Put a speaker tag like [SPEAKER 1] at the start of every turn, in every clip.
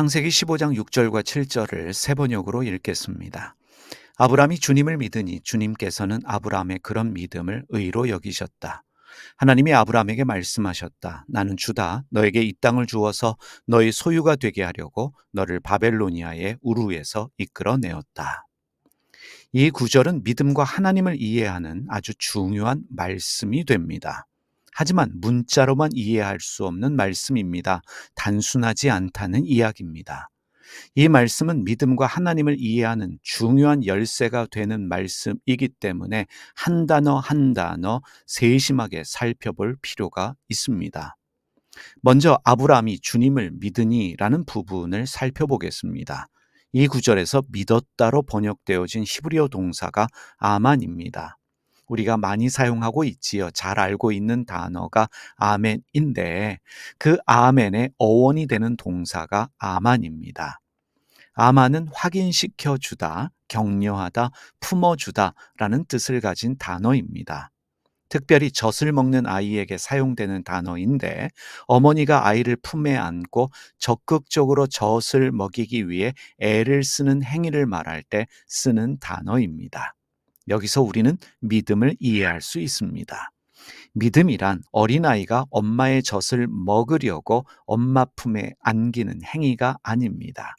[SPEAKER 1] 창세기 15장 6절과 7절을 세 번역으로 읽겠습니다. 아브라함이 주님을 믿으니 주님께서는 아브라함의 그런 믿음을 의로 여기셨다. 하나님이 아브라함에게 말씀하셨다. 나는 주다. 너에게 이 땅을 주어서 너의 소유가 되게 하려고 너를 바벨로니아의 우루에서 이끌어내었다. 이 구절은 믿음과 하나님을 이해하는 아주 중요한 말씀이 됩니다. 하지만 문자로만 이해할 수 없는 말씀입니다. 단순하지 않다는 이야기입니다. 이 말씀은 믿음과 하나님을 이해하는 중요한 열쇠가 되는 말씀이기 때문에 한 단어 한 단어 세심하게 살펴볼 필요가 있습니다. 먼저 아브라함이 주님을 믿으니라는 부분을 살펴보겠습니다. 이 구절에서 믿었다로 번역되어진 히브리어 동사가 아만입니다. 우리가 많이 사용하고 있지요. 잘 알고 있는 단어가 아멘인데 그 아멘의 어원이 되는 동사가 아만입니다. 아만은 확인시켜 주다, 격려하다, 품어주다 라는 뜻을 가진 단어입니다. 특별히 젖을 먹는 아이에게 사용되는 단어인데 어머니가 아이를 품에 안고 적극적으로 젖을 먹이기 위해 애를 쓰는 행위를 말할 때 쓰는 단어입니다. 여기서 우리는 믿음을 이해할 수 있습니다. 믿음이란 어린아이가 엄마의 젖을 먹으려고 엄마 품에 안기는 행위가 아닙니다.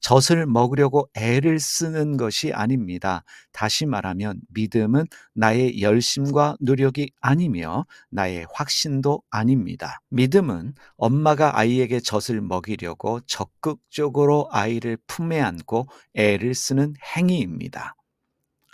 [SPEAKER 1] 젖을 먹으려고 애를 쓰는 것이 아닙니다. 다시 말하면 믿음은 나의 열심과 노력이 아니며 나의 확신도 아닙니다. 믿음은 엄마가 아이에게 젖을 먹이려고 적극적으로 아이를 품에 안고 애를 쓰는 행위입니다.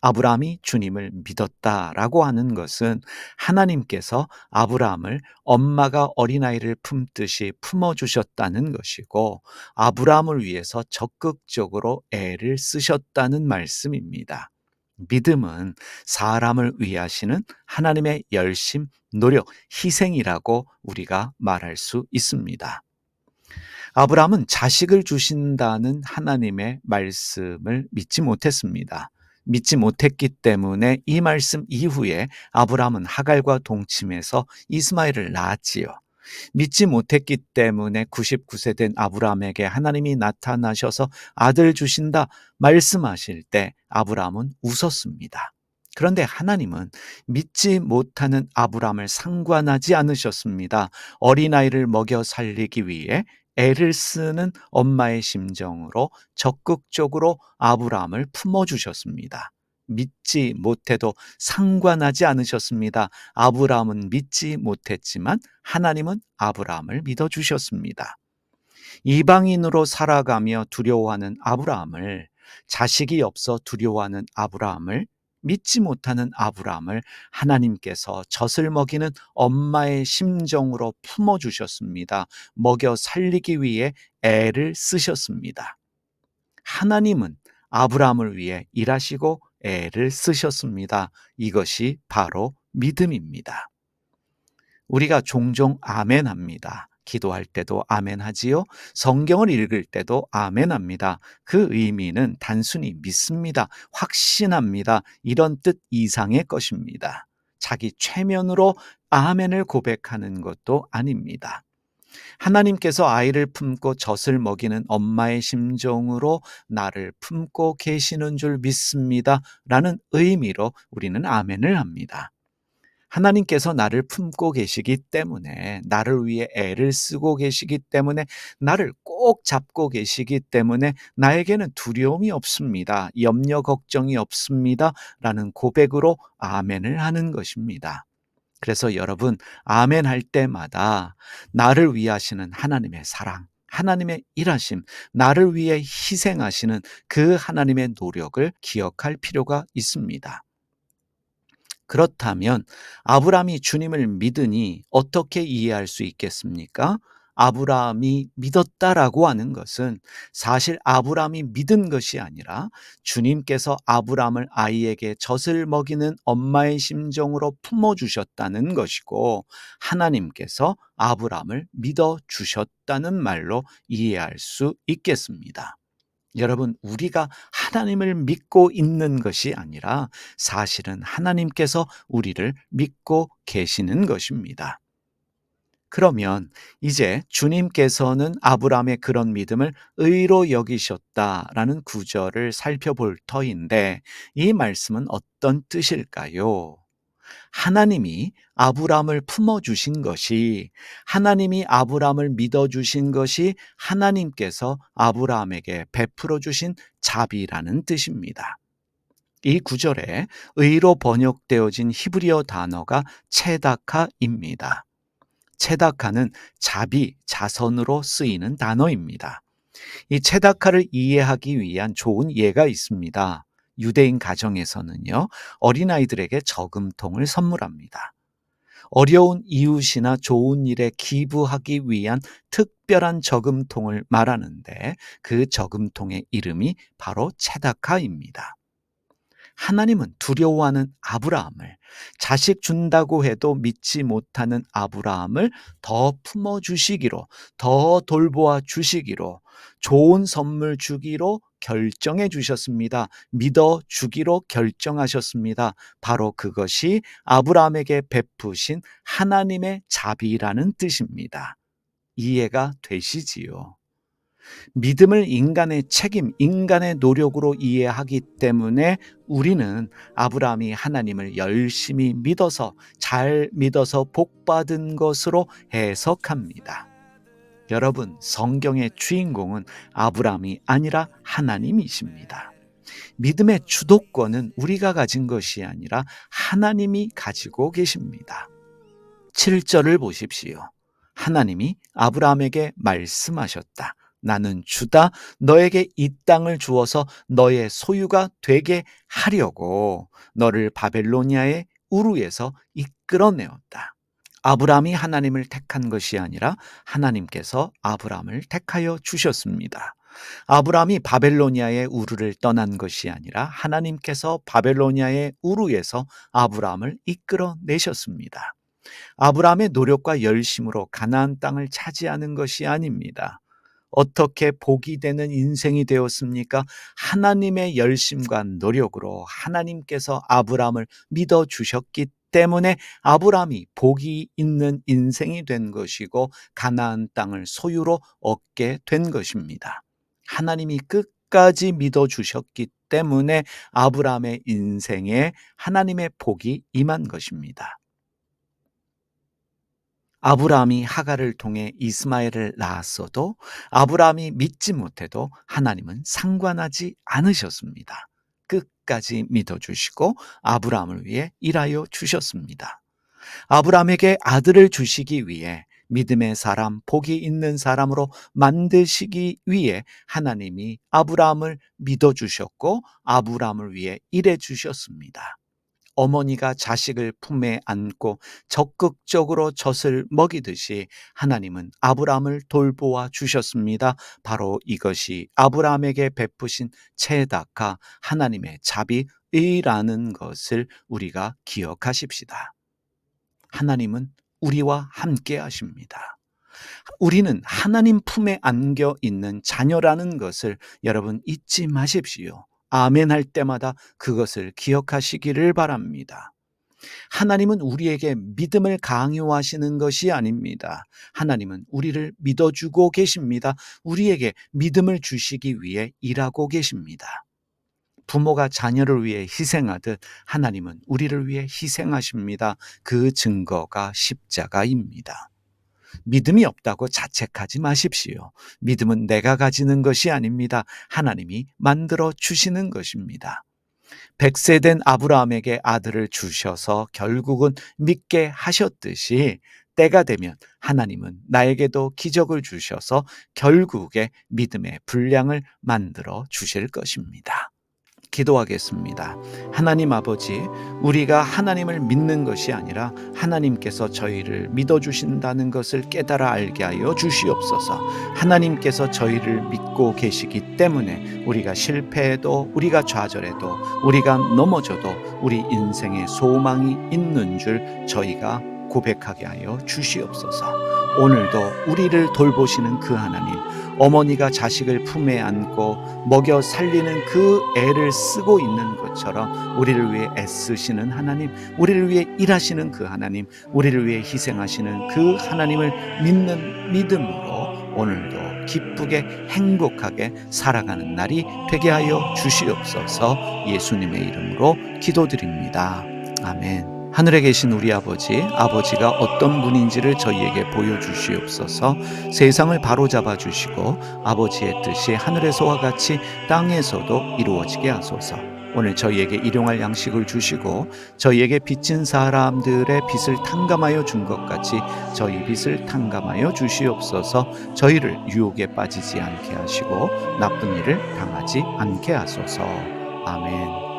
[SPEAKER 1] 아브라함이 주님을 믿었다라고 하는 것은 하나님께서 아브라함을 엄마가 어린아이를 품듯이 품어주셨다는 것이고 아브라함을 위해서 적극적으로 애를 쓰셨다는 말씀입니다. 믿음은 사람을 위하시는 하나님의 열심, 노력, 희생이라고 우리가 말할 수 있습니다. 아브라함은 자식을 주신다는 하나님의 말씀을 믿지 못했습니다. 믿지 못했기 때문에 이 말씀 이후에 아브라함은 하갈과 동침해서 이스마엘을 낳았지요. 믿지 못했기 때문에 99세 된 아브라함에게 하나님이 나타나셔서 아들 주신다 말씀하실 때 아브라함은 웃었습니다. 그런데 하나님은 믿지 못하는 아브라함을 상관하지 않으셨습니다. 어린아이를 먹여 살리기 위해 애를 쓰는 엄마의 심정으로 적극적으로 아브라함을 품어주셨습니다. 믿지 못해도 상관하지 않으셨습니다. 아브라함은 믿지 못했지만 하나님은 아브라함을 믿어주셨습니다. 이방인으로 살아가며 두려워하는 아브라함을 자식이 없어 두려워하는 아브라함을 믿지 못하는 아브라함을 하나님께서 젖을 먹이는 엄마의 심정으로 품어 주셨습니다. 먹여 살리기 위해 애를 쓰셨습니다. 하나님은 아브라함을 위해 일하시고 애를 쓰셨습니다. 이것이 바로 믿음입니다. 우리가 종종 아멘 합니다. 기도할 때도 아멘 하지요. 성경을 읽을 때도 아멘 합니다. 그 의미는 단순히 믿습니다. 확신합니다. 이런 뜻 이상의 것입니다. 자기 최면으로 아멘을 고백하는 것도 아닙니다. 하나님께서 아이를 품고 젖을 먹이는 엄마의 심정으로 나를 품고 계시는 줄 믿습니다. 라는 의미로 우리는 아멘을 합니다. 하나님께서 나를 품고 계시기 때문에 나를 위해 애를 쓰고 계시기 때문에 나를 꼭 잡고 계시기 때문에 나에게는 두려움이 없습니다. 염려 걱정이 없습니다. 라는 고백으로 아멘을 하는 것입니다. 그래서 여러분 아멘 할 때마다 나를 위하시는 하나님의 사랑 하나님의 일하심, 나를 위해 희생하시는 그 하나님의 노력을 기억할 필요가 있습니다. 그렇다면 아브라함이 주님을 믿으니 어떻게 이해할 수 있겠습니까? 아브라함이 믿었다라고 하는 것은 사실 아브라함이 믿은 것이 아니라 주님께서 아브라함을 아이에게 젖을 먹이는 엄마의 심정으로 품어 주셨다는 것이고 하나님께서 아브라함을 믿어 주셨다는 말로 이해할 수 있겠습니다. 여러분, 우리가 하나님을 믿고 있는 것이 아니라 사실은 하나님께서 우리를 믿고 계시는 것입니다. 그러면 이제 주님께서는 아브라함의 그런 믿음을 의로 여기셨다라는 구절을 살펴볼 터인데 이 말씀은 어떤 뜻일까요? 하나님이 아브라함을 품어 주신 것이 하나님이 아브라함을 믿어 주신 것이 하나님께서 아브라함에게 베풀어 주신 자비라는 뜻입니다. 이 구절에 의로 번역되어진 히브리어 단어가 체다카입니다. 체다카는 자비, 자선으로 쓰이는 단어입니다. 이 체다카를 이해하기 위한 좋은 예가 있습니다. 유대인 가정에서는요, 어린아이들에게 저금통을 선물합니다. 어려운 이웃이나 좋은 일에 기부하기 위한 특별한 저금통을 말하는데 그 저금통의 이름이 바로 체다카입니다. 하나님은 두려워하는 아브라함을 자식 준다고 해도 믿지 못하는 아브라함을 더 품어 주시기로 더 돌보아 주시기로 좋은 선물 주기로 결정해 주셨습니다. 믿어 주기로 결정하셨습니다. 바로 그것이 아브라함에게 베푸신 하나님의 자비라는 뜻입니다. 이해가 되시지요? 믿음을 인간의 책임, 인간의 노력으로 이해하기 때문에 우리는 아브라함이 하나님을 열심히 믿어서 잘 믿어서 복받은 것으로 해석합니다. 여러분, 성경의 주인공은 아브라함이 아니라 하나님이십니다. 믿음의 주도권은 우리가 가진 것이 아니라 하나님이 가지고 계십니다. 7절을 보십시오. 하나님이 아브라함에게 말씀하셨다. 나는 주다 너에게 이 땅을 주어서 너의 소유가 되게 하려고 너를 바벨로니아의 우루에서 이끌어내었다. 아브라함이 하나님을 택한 것이 아니라 하나님께서 아브라함을 택하여 주셨습니다. 아브라함이 바벨로니아의 우르를 떠난 것이 아니라 하나님께서 바벨로니아의 우르에서 아브라함을 이끌어 내셨습니다. 아브라함의 노력과 열심으로 가나안 땅을 차지하는 것이 아닙니다. 어떻게 복이 되는 인생이 되었습니까? 하나님의 열심과 노력으로 하나님께서 아브라함을 믿어 주셨기 때문에 아브라함이 복이 있는 인생이 된 것이고 가나안 땅을 소유로 얻게 된 것입니다. 하나님이 끝까지 믿어 주셨기 때문에 아브라함의 인생에 하나님의 복이 임한 것입니다. 아브라함이 하가를 통해 이스마엘을 낳았어도 아브라함이 믿지 못해도 하나님은 상관하지 않으셨습니다. 끝까지 믿어주시고 아브라함을 위해 일하여 주셨습니다. 아브라함에게 아들을 주시기 위해 믿음의 사람, 복이 있는 사람으로 만드시기 위해 하나님이 아브라함을 믿어주셨고 아브라함을 위해 일해 주셨습니다. 어머니가 자식을 품에 안고 적극적으로 젖을 먹이듯이 하나님은 아브라함을 돌보아 주셨습니다. 바로 이것이 아브라함에게 베푸신 체다카 하나님의 자비의라는 것을 우리가 기억하십시다. 하나님은 우리와 함께 하십니다. 우리는 하나님 품에 안겨 있는 자녀라는 것을 여러분 잊지 마십시오. 아멘 할 때마다 그것을 기억하시기를 바랍니다. 하나님은 우리에게 믿음을 강요하시는 것이 아닙니다. 하나님은 우리를 믿어주고 계십니다. 우리에게 믿음을 주시기 위해 일하고 계십니다. 부모가 자녀를 위해 희생하듯 하나님은 우리를 위해 희생하십니다. 그 증거가 십자가입니다. 믿음이 없다고 자책하지 마십시오. 믿음은 내가 가지는 것이 아닙니다. 하나님이 만들어 주시는 것입니다. 백세 된 아브라함에게 아들을 주셔서 결국은 믿게 하셨듯이 때가 되면 하나님은 나에게도 기적을 주셔서 결국에 믿음의 분량을 만들어 주실 것입니다. 기도하겠습니다. 하나님 아버지, 우리가 하나님을 믿는 것이 아니라 하나님께서 저희를 믿어주신다는 것을 깨달아 알게 하여 주시옵소서. 하나님께서 저희를 믿고 계시기 때문에 우리가 실패해도 우리가 좌절해도 우리가 넘어져도 우리 인생에 소망이 있는 줄 저희가 고백하게 하여 주시옵소서. 오늘도 우리를 돌보시는 그 하나님, 어머니가 자식을 품에 안고 먹여 살리는 그 애를 쓰고 있는 것처럼 우리를 위해 애쓰시는 하나님, 우리를 위해 일하시는 그 하나님, 우리를 위해 희생하시는 그 하나님을 믿는 믿음으로 오늘도 기쁘게 행복하게 살아가는 날이 되게 하여 주시옵소서 예수님의 이름으로 기도드립니다. 아멘. 하늘에 계신 우리 아버지, 아버지가 어떤 분인지를 저희에게 보여주시옵소서 세상을 바로잡아 주시고 아버지의 뜻이 하늘에서와 같이 땅에서도 이루어지게 하소서. 오늘 저희에게 일용할 양식을 주시고 저희에게 빚진 사람들의 빚을 탕감하여 준 것 같이 저희 빚을 탕감하여 주시옵소서 저희를 유혹에 빠지지 않게 하시고 나쁜 일을 당하지 않게 하소서. 아멘.